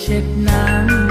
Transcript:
เช็ดน้ำ